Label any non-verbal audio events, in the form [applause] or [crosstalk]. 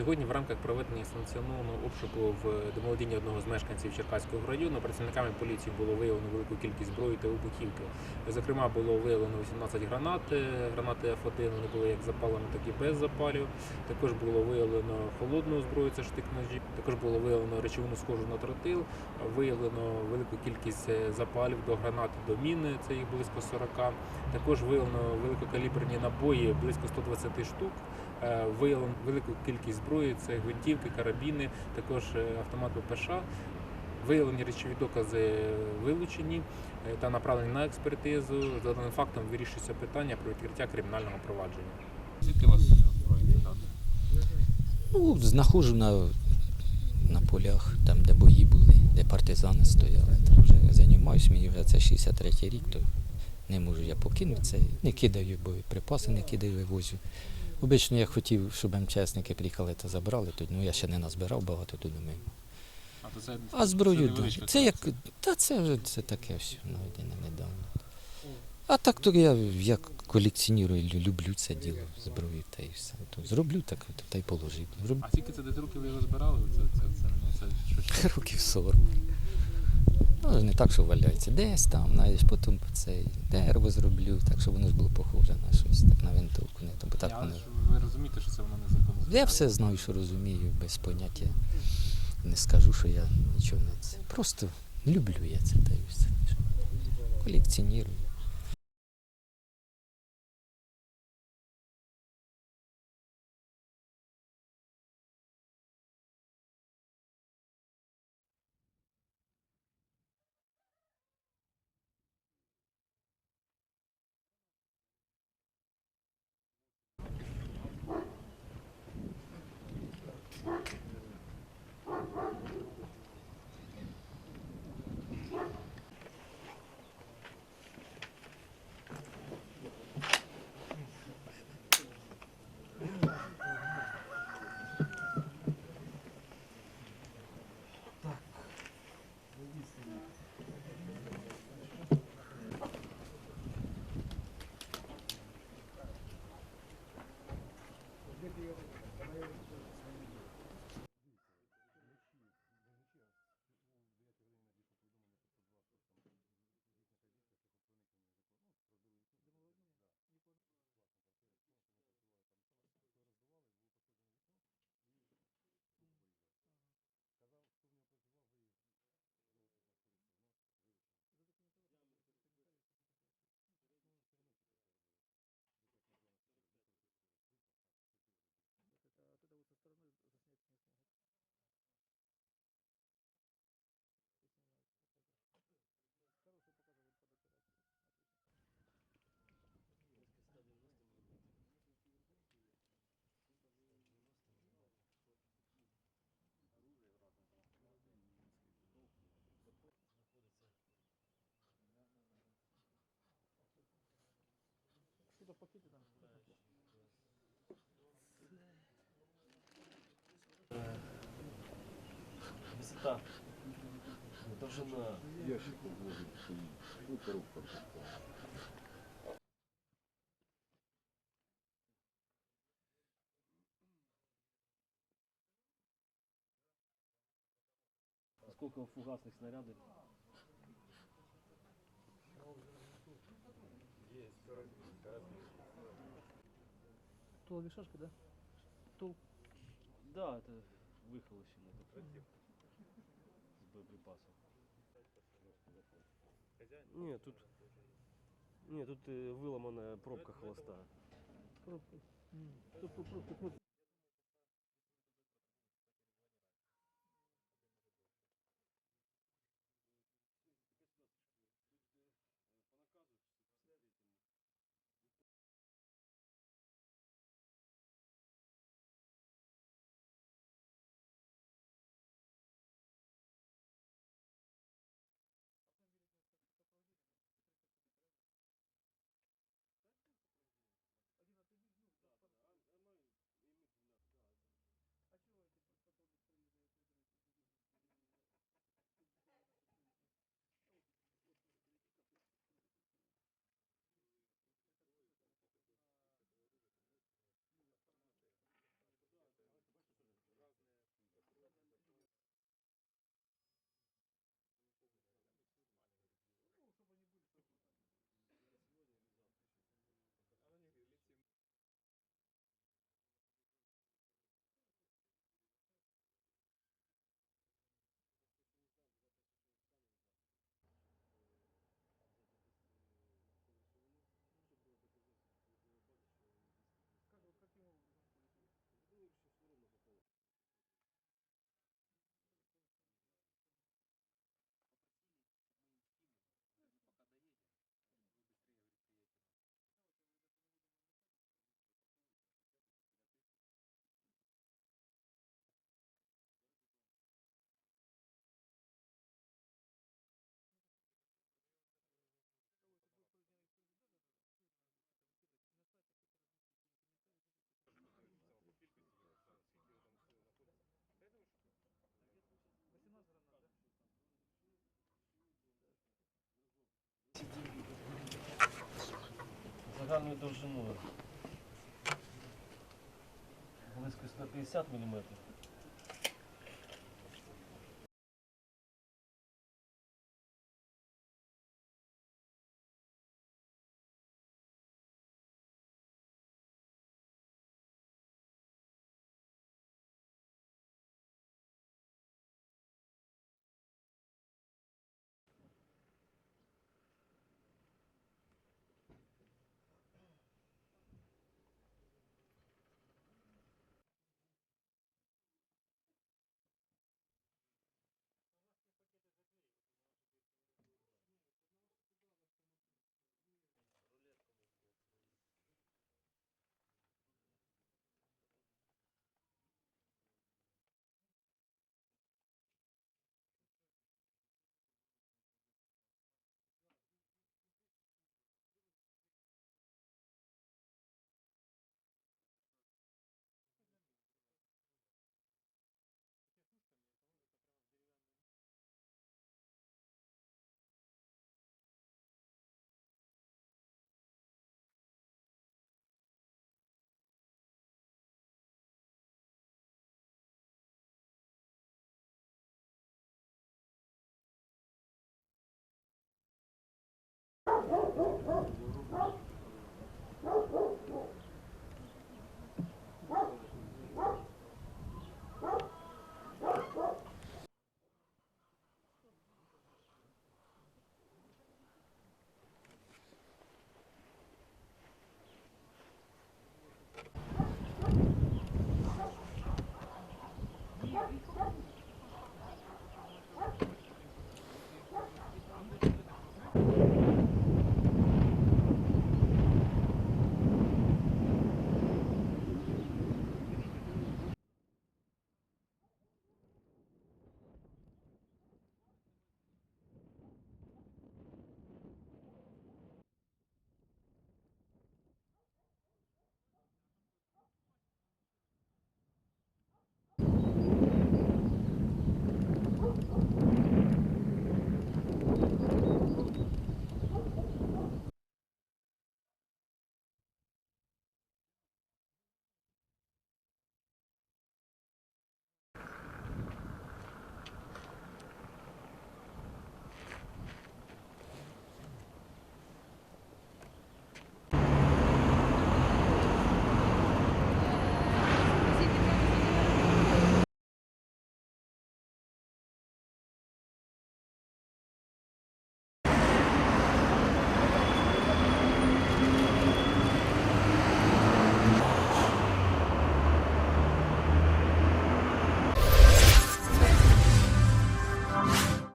Сьогодні в рамках проведення санкціонованого обшуку в домоволодінні одного з мешканців Черкаського району працівниками поліції було виявлено велику кількість зброї та вибухівки. Зокрема, було виявлено 18 гранат, е, гранати F1, вони були як запалені, так і без запалів. Також було виявлено холодну зброю, це штик ножі. Також було виявлено речовину схожу на тротил. Виявлено велику кількість е, запалів до гранат, до міни, це їх близько 40. Також виявлено великокаліберні набої, близько 120 штук. Е, Виявлено велику кількість зброї, це гвинтівки, карабіни, також е, автомат ППШ. Виявлені речові докази вилучені е, та направлені на експертизу. За даним фактом вирішується питання про відкриття кримінального провадження. Звідки у вас гранати? Ну, знаходжу на, на полях, там, де бої були, де партизани стояли. Там вже займаюся, мені вже це 63 рік, то не можу я покинути це. Не кидаю боєприпаси, не кидаю, вивозю. Обично я хотів, щоб МЧСники приїхали та забрали, то ну, я ще не назбирав багато, то думаю. А, то це, А зброю це да. Це як. Та це вже це таке все наведене недавно. А так то я як колекціоную, лю- люблю це діло, зброю та і все. То зроблю так, та й положив. Роб- А скільки це десь років ви його збирали? Це, це, це, це, це щось. [laughs] Років 40. Ну, не так, що валяється. Десь там, навіть потім цей дерево зроблю, так, щоб воно ж було похоже на щось, так на винтовку. Не, то, так воно. ви розумієте, що це воно незаконно. Я все знаю, що розумію, без поняття. Не скажу, що я нічого не це. Просто люблю я це та й все. Колекціоную. так. Довжина. Ящик возле стоит. Ну, коробка. Сколько фугасных снарядов? Туловишашка, да? Тул. Да, это выхолощено. Это с боеприпасов. Нет, тут... Нет, тут э, выломанная пробка хвоста. Пробка. М, Тут тут пробка, пробка. Загальною довжиною. Близько 150 мм. Oh, oh.